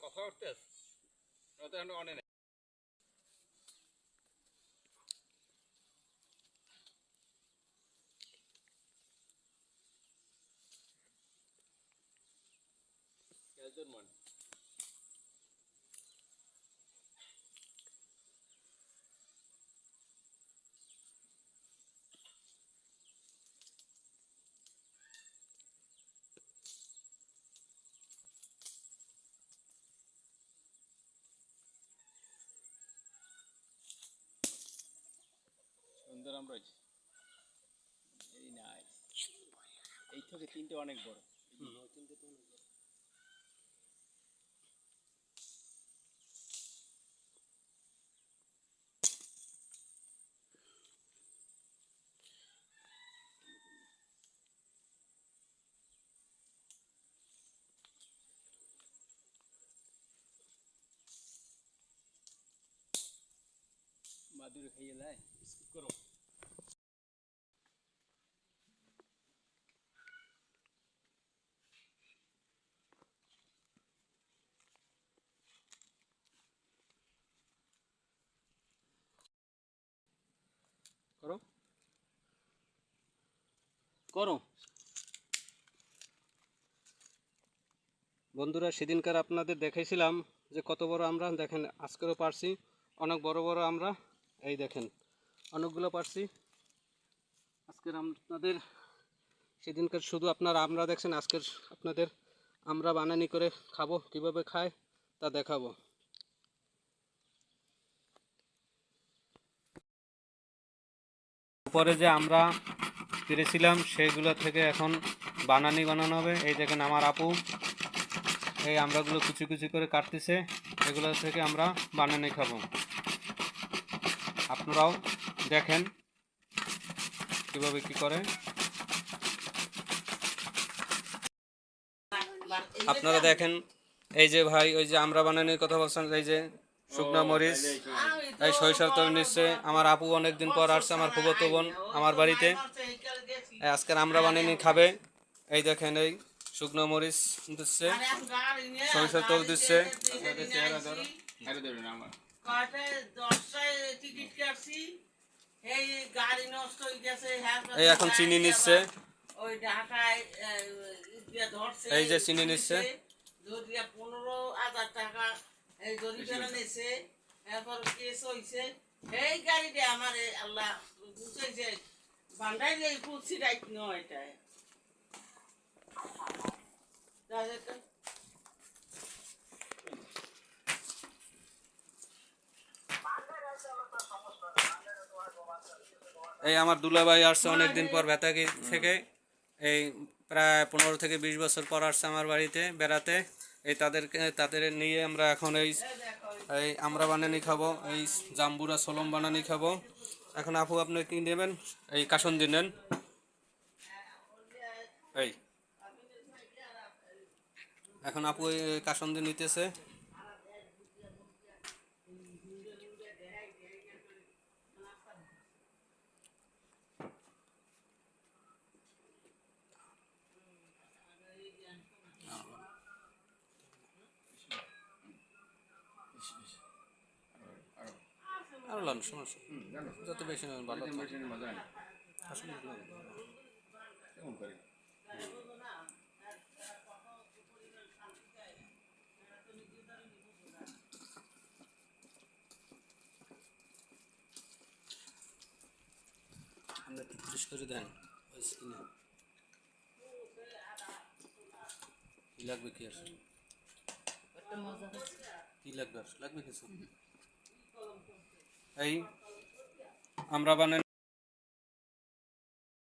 তোমার কথা উঠতে আছে তো এখন অনে নাই কেজন মন আমরা এই নাই এই থেকে তিনটে অনেক বড়। তিনটে তো অনেক বড় মাদুরে খাইয়ে স্কিপ করো। করো। করো। বন্ধুরা, সেদিনকার আপনাদের দেখাইছিলাম যে কত বড় আমরা, দেখেন, আজকেরও পারছি। অনেক বড় বড় আমরা, এই দেখেন, অনেকগুলো পারছি। আজকের আপনাদের, সেদিনকার শুধু আপনারা আমরা দেখছেন, আজকের আপনাদের আমরা বানানি করে খাব, কীভাবে খায় তা দেখাবো। উপরে যে আমরা পেরেছিলাম সেগুলো থেকে এখন বানানি বানানো হবে। এই দেখেন আমার আপু, এই আমরাগুলো কুচি কুচি করে কাটতেছে, এগুলো থেকে আমরা বানানি খাব। আপনারাও দেখেন কীভাবে কি করে। আপনারা দেখেন, এই যে ভাই, ওই যে আমরা বানানির কথা বলছেন, এই যে শুকনা মরিচ, এই সরিষার তেল নিচ্ছে। আমার আপু অনেকদিন পর আসছে, আমার ফুবতো বোন আমার বাড়িতে। এই আজকের আমরা বানানি খাবে। এই দেখেন, এই শুকনো মরিচ দিচ্ছে, সরিষার তেল দিচ্ছে। এই এখন চিনি নিচ্ছে। এই যে চিনি নিচ্ছে। পনেরো হাজার টাকা এই জরিমানা নিছে এরপর কেস হইছে এই গাড়িটা আমার আল্লাহ বুঝেছে বান্ধাই এই কুচি রাইট নয় এটা এই আমার দুলাভাই আসছে অনেকদিন পর বেতাগি থেকে। এই প্রায় পনেরো থেকে বিশ বছর পর আসছে আমার বাড়িতে বেড়াতে। এই তাদেরকে, তাদের নিয়ে আমরা এখন এই এই আমরা বানানি খাব, এই জাম্বুরা সলম বানানি খাব। এখন আপু, আপনি কি নেবেন? এই কাসন্দি নেন। এই। এখন আপু এই কাসন্দি নিতেছে আরও লান সমস্যা যত বেশি নেবেন ভালো আসলে। কেমন করে? আমরা একটু ফ্রেশ করে দেন ওই স্কিনে কি লাগবে কি আছে। কি লাগবে আর? লাগবে কিছু? এই আমরা বানাই